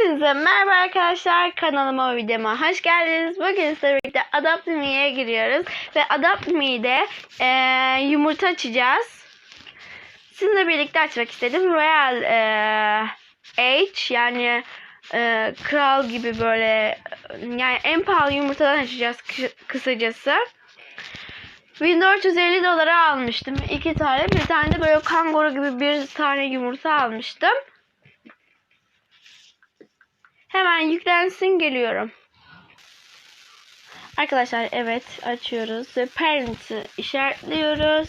Hepinize merhaba arkadaşlar kanalıma videoma hoş geldiniz. Bugün sizlerle birlikte Adopt Me'ye giriyoruz ve Adopt Me'de eee, yumurta açacağız. Sizinle birlikte açmak istedim. Royal eee H yani eee, kral gibi böyle yani en pahalı yumurtadan açacağız kı- kısacası. 1450 dolara almıştım. iki tane. Bir tane de böyle kanguru gibi bir tane yumurta almıştım. Hemen yüklensin geliyorum. Arkadaşlar evet açıyoruz ve parent'ı işaretliyoruz.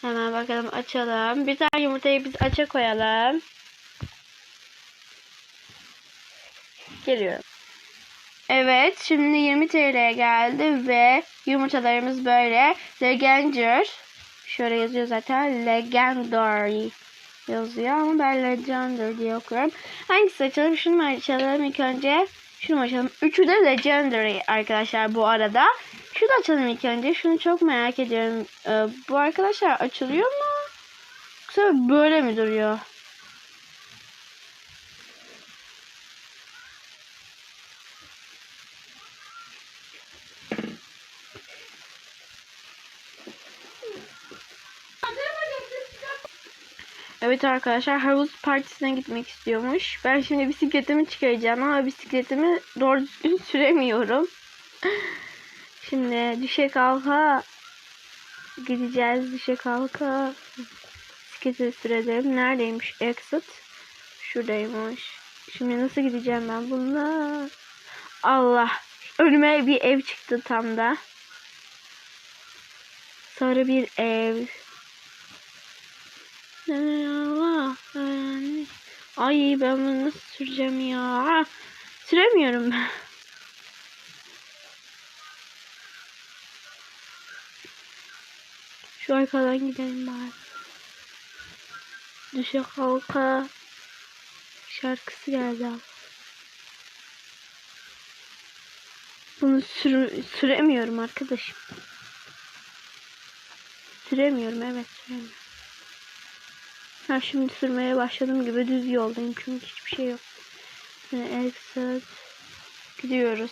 Hemen bakalım açalım. Bir tane yumurtayı biz aça koyalım. Geliyorum. Evet şimdi 20 TL'ye geldi ve yumurtalarımız böyle. Legendary. Şöyle yazıyor zaten. Legendary yazıyor ama ben Legendary diye okuyorum. Hangisi açalım? Şunu mu açalım ilk önce? Şunu mu açalım? Üçü de Legendary arkadaşlar bu arada. Şunu da açalım ilk önce. Şunu çok merak ediyorum. Ee, bu arkadaşlar açılıyor mu? Yoksa böyle mi duruyor? Evet arkadaşlar havuz partisine gitmek istiyormuş. Ben şimdi bisikletimi çıkaracağım ama bisikletimi doğru düzgün süremiyorum. Şimdi düşe kalka gideceğiz. Düşe kalka bisikleti sürelim. Neredeymiş exit? Şuradaymış. Şimdi nasıl gideceğim ben bununla? Allah. Önüme bir ev çıktı tam da. Sarı bir ev. Allah. Ay ben bunu nasıl süreceğim ya? Süremiyorum ben. Şu arkadan gidelim bari. Düşe kalka şarkısı geldi abi. Bunu sür süremiyorum arkadaşım. Süremiyorum evet süremiyorum. Ha şimdi sürmeye başladım gibi düz yoldayım çünkü hiçbir şey yok. Yani exit gidiyoruz.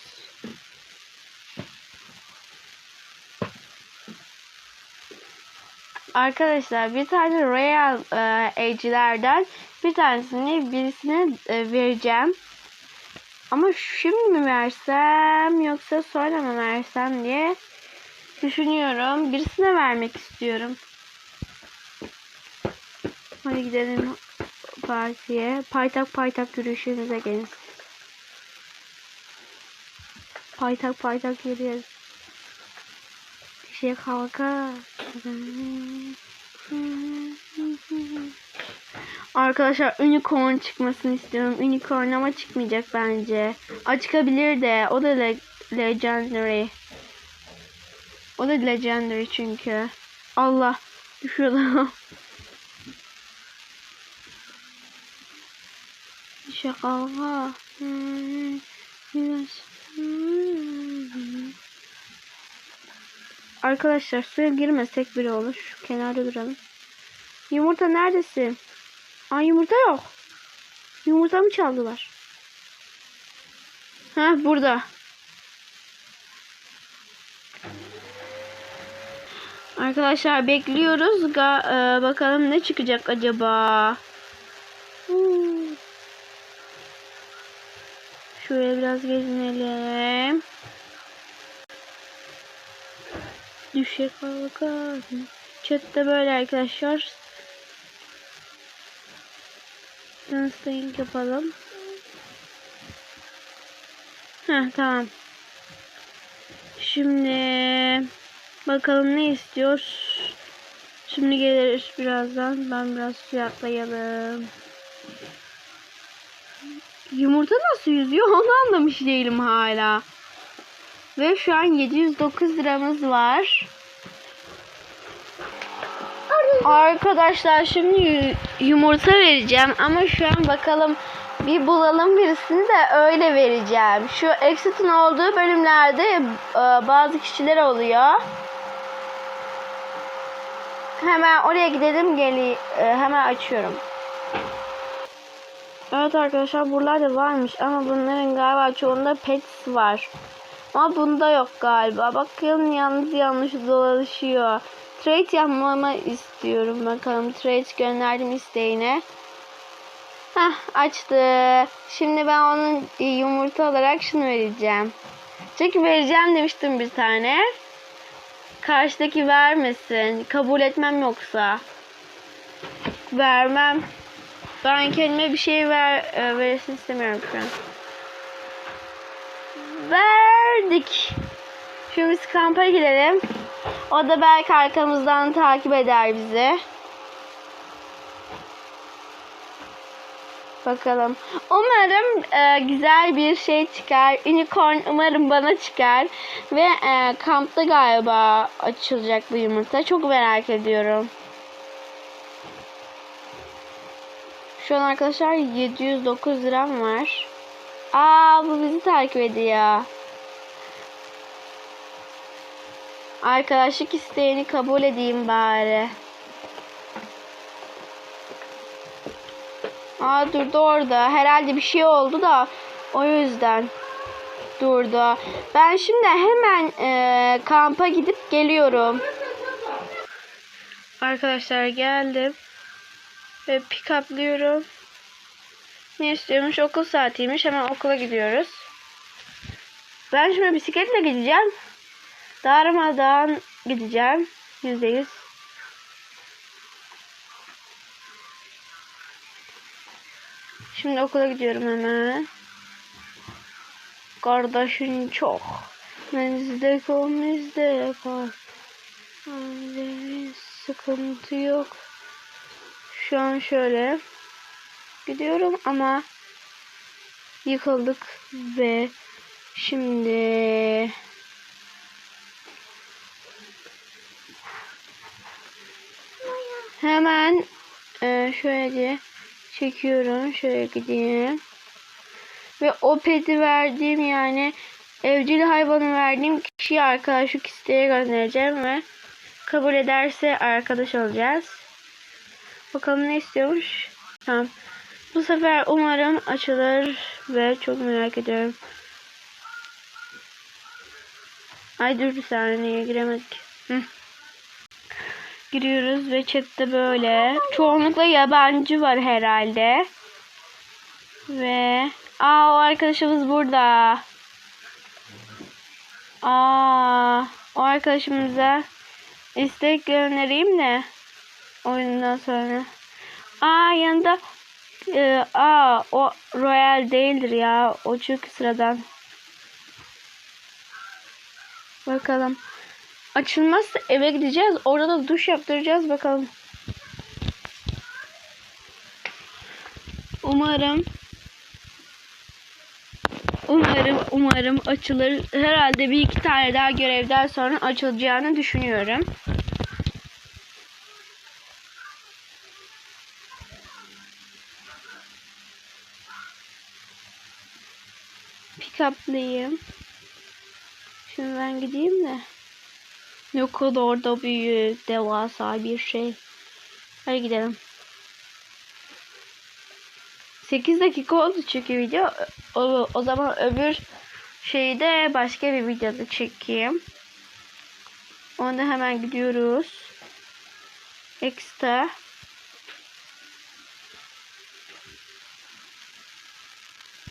Arkadaşlar bir tane Royal e, Age'lerden bir tanesini birisine e, vereceğim. Ama şimdi mi versem yoksa sonra mı versem diye düşünüyorum. Birisine vermek istiyorum. Hadi gidelim partiye. Paytak paytak yürüyüşünüze gelin. Paytak paytak yürüyoruz. Bir şey kalka. Arkadaşlar unicorn çıkmasını istiyorum. Unicorn ama çıkmayacak bence. A çıkabilir de. O da le legendary. O da legendary çünkü. Allah. Düşüyorum. Şaka. Arkadaşlar suya girmesek bile olur. Kenarda duralım. Yumurta neredesin? Aa yumurta yok. Yumurta mı çaldılar? Ha burada. Arkadaşlar bekliyoruz. Ga e, bakalım ne çıkacak acaba? Şöyle biraz gezinelim. Düşe kalkalım. Chatte böyle arkadaşlar. Dancing yapalım. Heh tamam. Şimdi bakalım ne istiyor. Şimdi geliriz birazdan. Ben biraz suya atlayalım. Yumurta nasıl yüzüyor onu anlamış değilim hala. Ve şu an 709 liramız var. Arkadaşlar şimdi yumurta vereceğim ama şu an bakalım bir bulalım birisini de öyle vereceğim. Şu Exit'in olduğu bölümlerde e, bazı kişiler oluyor. Hemen oraya gidelim geli e, hemen açıyorum. Evet arkadaşlar buralarda varmış ama bunların galiba çoğunda pets var. Ama bunda yok galiba. Bakın yalnız yanlış dolaşıyor. Trade yapmamı istiyorum. Bakalım trade gönderdim isteğine. Hah açtı. Şimdi ben onun yumurta olarak şunu vereceğim. Çünkü vereceğim demiştim bir tane. Karşıdaki vermesin. Kabul etmem yoksa. Vermem. Ben kendime bir şey ver, e, veresin istemiyorum şu an. Verdik. Şimdi biz kampa gidelim. O da belki arkamızdan takip eder bizi. Bakalım. Umarım e, güzel bir şey çıkar. Unicorn umarım bana çıkar. Ve e, kampta galiba açılacak bu yumurta. Çok merak ediyorum. Şu an arkadaşlar 709 liram var. Aa bu bizi takip ediyor. Arkadaşlık isteğini kabul edeyim bari. Aa durdu orada. Herhalde bir şey oldu da o yüzden durdu. Ben şimdi hemen e, kampa gidip geliyorum. Arkadaşlar geldim. Ve pick up'lıyorum. Ne istiyormuş? Okul saatiymiş. Hemen okula gidiyoruz. Ben şimdi bisikletle gideceğim. Darmadan gideceğim. Yüzde yüz. Şimdi okula gidiyorum hemen. Kardeşin çok. Menzde komizde yapar. Sıkıntı yok. Şu an şöyle gidiyorum ama yıkıldık ve şimdi hemen e, şöyle çekiyorum. Şöyle gideyim. Ve o peti verdiğim yani evcil hayvanı verdiğim kişiye arkadaşlık isteğe göndereceğim ve kabul ederse arkadaş olacağız. Bakalım ne istiyormuş. Tamam. Bu sefer umarım açılır ve çok merak ediyorum. Ay dur bir saniye giremedik. Hı. Giriyoruz ve chatte böyle. Çoğunlukla yabancı var herhalde. Ve aa o arkadaşımız burada. Aa o arkadaşımıza istek göndereyim de oyundan sonra. Aa yanında e, aa o royal değildir ya. O çünkü sıradan. Bakalım. Açılmazsa eve gideceğiz. Orada da duş yaptıracağız bakalım. Umarım Umarım umarım açılır. Herhalde bir iki tane daha görevden sonra açılacağını düşünüyorum. Pick up'layayım. Şimdi ben gideyim de. Ne kadar da büyük, devasa bir şey. Hadi gidelim. 8 dakika oldu çünkü video. O, o zaman öbür şeyi de başka bir videoda çekeyim. Onda hemen gidiyoruz. Extra.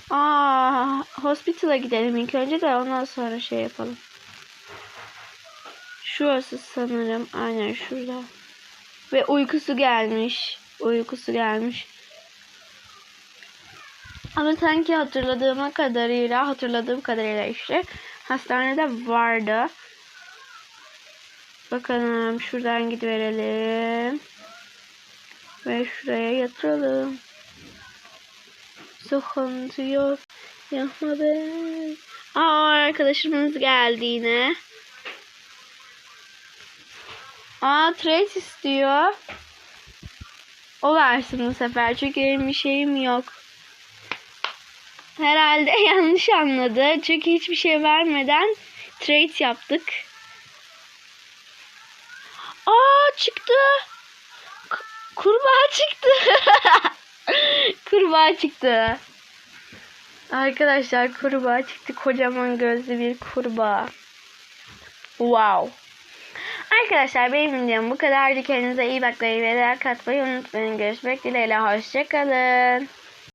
Aa, hospital'a gidelim ilk önce de ondan sonra şey yapalım. Şurası sanırım. Aynen şurada. Ve uykusu gelmiş. Uykusu gelmiş. Ama sanki hatırladığıma kadarıyla, hatırladığım kadarıyla işte hastanede vardı. Bakalım şuradan gidiverelim. Ve şuraya yatıralım. Sıkıntı yok. Yapma. Aa arkadaşımız geldi yine. Aa trace istiyor. O versin bu sefer. Çünkü benim bir şeyim yok. Herhalde yanlış anladı. Çünkü hiçbir şey vermeden trade yaptık. Aa çıktı. K- kurbağa çıktı. kurbağa çıktı. Arkadaşlar kurbağa çıktı. Kocaman gözlü bir kurbağa. Wow. Arkadaşlar benim videom bu kadar. Kendinize iyi bakmayı ve like atmayı unutmayın. Görüşmek dileğiyle. Hoşçakalın.